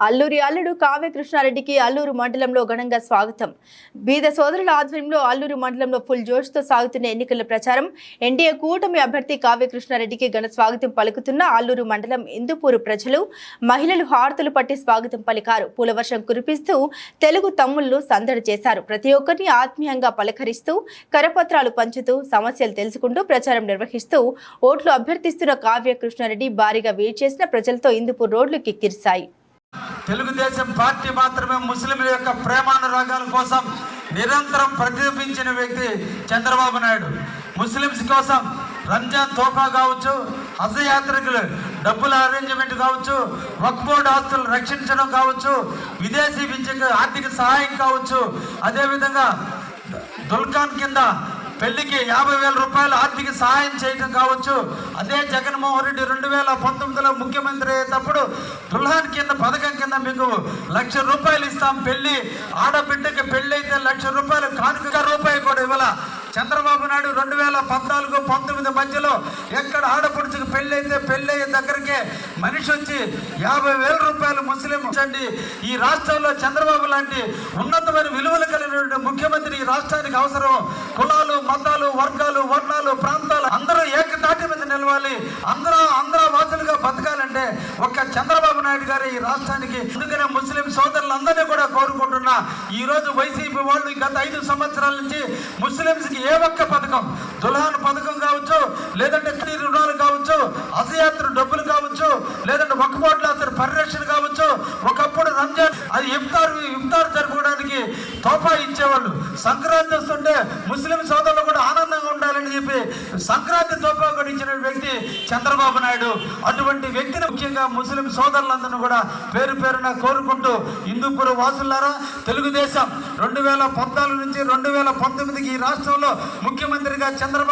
అల్లూరి అల్లుడు కావ్య కృష్ణారెడ్డికి అల్లూరు మండలంలో ఘనంగా స్వాగతం. బీద సోదరుల ఆధ్వర్యంలో అల్లూరు మండలంలో ఫుల్ జోష్తో సాగుతున్న ఎన్నికల ప్రచారం ఎన్డీఏ కూటమి అభ్యర్థి కావ్య కృష్ణారెడ్డికి ఘన స్వాగతం పలుకుతున్న అల్లూరు మండలం ఇందుపూరు ప్రజలు మహిళలు హారతులు పట్టి స్వాగతం పలికారు. పూలవర్షం కురిపిస్తూ తెలుగు తమ్ముళ్ళు సందడి చేశారు. ప్రతి ఒక్కరిని ఆత్మీయంగా పలకరిస్తూ కరపత్రాలు పంచుతూ సమస్యలు తెలుసుకుంటూ ప్రచారం నిర్వహిస్తూ ఓట్లు అభ్యర్థిస్తున్న కావ్య కృష్ణారెడ్డి భారీగా వేడి చేసిన ప్రజలతో ఇందుపూర్ రోడ్లు కిక్కిరిశాయి. తెలుగుదేశం పార్టీ మాత్రమే ముస్లింల యొక్క ప్రేమానురాగాల కోసం నిరంతరం ప్రతిబింబించిన వ్యక్తి చంద్రబాబు నాయుడు. ముస్లిమ్స్ కోసం రంజాన్ తోఫా కావచ్చు హజయాత్రికులు డబ్బుల అరేంజ్మెంట్ కావచ్చు వక్ఫోర్డ్ ఆస్తులు రక్షించడం కావచ్చు విదేశీ విద్యకు ఆర్థిక సహాయం కావచ్చు. అదేవిధంగా దుల్కాన్ కింద పెళ్ళికి యాభై వేల రూపాయలు ఆర్థిక సహాయం చేయడం కావచ్చు. అదే జగన్మోహన్ రెడ్డి రెండు వేల పంతొమ్మిదిలో ముఖ్యమంత్రి అయ్యేటప్పుడు దుల్హాన్ కింద పథకం కింద మీకు లక్ష రూపాయలు ఇస్తాం. పెళ్ళి ఆడబిడ్డకి పెళ్ళి అయితే లక్ష రూపాయలు కానుక రూపాయి కూడా ఇవ్వాల? చంద్రబాబు నాయుడు రెండు వేల పద్నాలుగు పంతొమ్మిది మధ్యలో ఎక్కడ ఆడపడుచుకు పెళ్ళి అయితే అయ్యే దగ్గరికే మనిషి వచ్చి యాభై వేల రూపాయలు ముస్లిం అండి. ఈ రాష్ట్రంలో చంద్రబాబు లాంటి ఉన్నతమైన విలువలు కలిగినటువంటి ముఖ్యమంత్రి ఈ రాష్ట్రానికి అవసరం. కులాలు మతాలు వర్గాలు వర్ణాలు ప్రాంతాలు అందరూ ఏకతాటి మీద నిలవాలి అందరూ ఆంధ్ర వాసులుగా బతకాలంటే ఒక్క చంద్రబాబు నాయుడు గారు ఈ రాష్ట్రానికి అందుకనే ముస్లిం సోదరులందరినీ కూడా కోరుకుంటున్నా. ఈ రోజు వైసీపీ వాళ్ళు గత ఐదు సంవత్సరాల నుంచి ముస్లింస్కి ఏ ఒక్క పథకం దుల్హాన్ పథకం కావచ్చు లేదంటే రుణాలు కావచ్చు అసయాత్ర డబ్బులు కావచ్చు లేదంటే ఒక కోట్ల అతని పరిరక్షణ కావచ్చు ఒకప్పుడు రంజాన్ అది ఇఫ్తార్ ఇఫ్తార్ జరుపుకోవడానికి తోఫా ఇచ్చేవాళ్ళు. సంక్రాంతి వస్తుంటే ముస్లిం సోదరులు కూడా ఆనంద సంక్రాంతి తోఫా కూడా వ్యక్తి చంద్రబాబు నాయుడు. అటువంటి వ్యక్తిని ముఖ్యంగా ముస్లిం సోదరులందరినీ కూడా పేరు పేరున కోరుకుంటూ హిందూపుర వాసులారా తెలుగుదేశం రెండు వేల పద్నాలుగు నుంచి రెండు వేల పంతొమ్మిదికి ఈ రాష్ట్రంలో ముఖ్యమంత్రిగా చంద్రబాబు